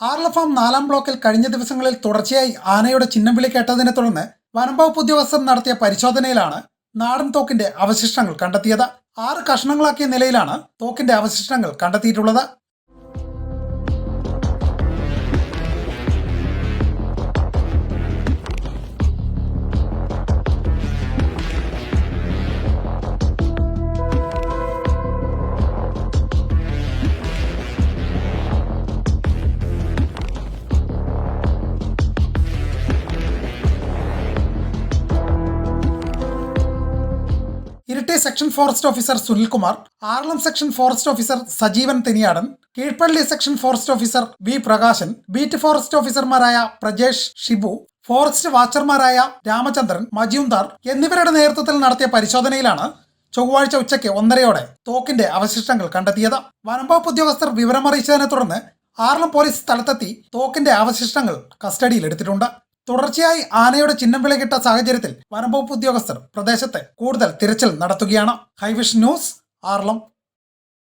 Arla farm നാലാം ബ്ലോക്കിൽ കഴിഞ്ഞ ദിവസങ്ങളിൽ തുടർച്ചയായി ആനയുടെ ചിഹ്നം വിളി കേട്ടതിനെ തുടർന്ന് വനംവകുപ്പ് ഉദ്യോഗസ്ഥർ നടത്തിയ പരിശോധനയിലാണ് നാടൻ തോക്കിന്റെ അവശിഷ്ടങ്ങൾ കണ്ടെത്തിയത്. ആറ് കഷ്ണങ്ങളാക്കിയ നിലയിലാണ് തോക്കിന്റെ അവശിഷ്ടങ്ങൾ കണ്ടെത്തിയിട്ടുള്ളത്. Iritty section forest officer Sunilkumar Aralam section forest officer Sajeevan Theniyadan Keezhpally section forest officer V Prakashan beat forest ഓഫീസർമാരായ പ്രജേഷ് ഷിബു ഫോറസ്റ്റ് വാച്ചർമാരായ രാമചന്ദ്രൻ മജുംദാർ എന്നിവരുടെ നേതൃത്വത്തിൽ നടത്തിയ പരിശോധനയിലാണ് ചൊവ്വാഴ്ച ഉച്ചയ്ക്ക് ഒന്നരയോടെ തോക്കിന്റെ അവശിഷ്ടങ്ങൾ കണ്ടെത്തിയത്. വനംവകുപ്പ് ഉദ്യോഗസ്ഥർ വിവരമറിയിച്ചതിനെ തുടർന്ന് ആർളം പോലീസ് സ്ഥലത്തെത്തി തോക്കിന്റെ അവശിഷ്ടങ്ങൾ കസ്റ്റഡിയിലെടുത്തിട്ടുണ്ട്. തുടർച്ചയായി ആനയുടെ ചിഹ്നം വിളകിട്ട സാഹചര്യത്തിൽ വനംവകുപ്പ് ഉദ്യോഗസ്ഥർ പ്രദേശത്ത് കൂടുതൽ തിരച്ചിൽ നടത്തുകയാണ്. ഹൈവിഷ് ന്യൂസ് ആർളം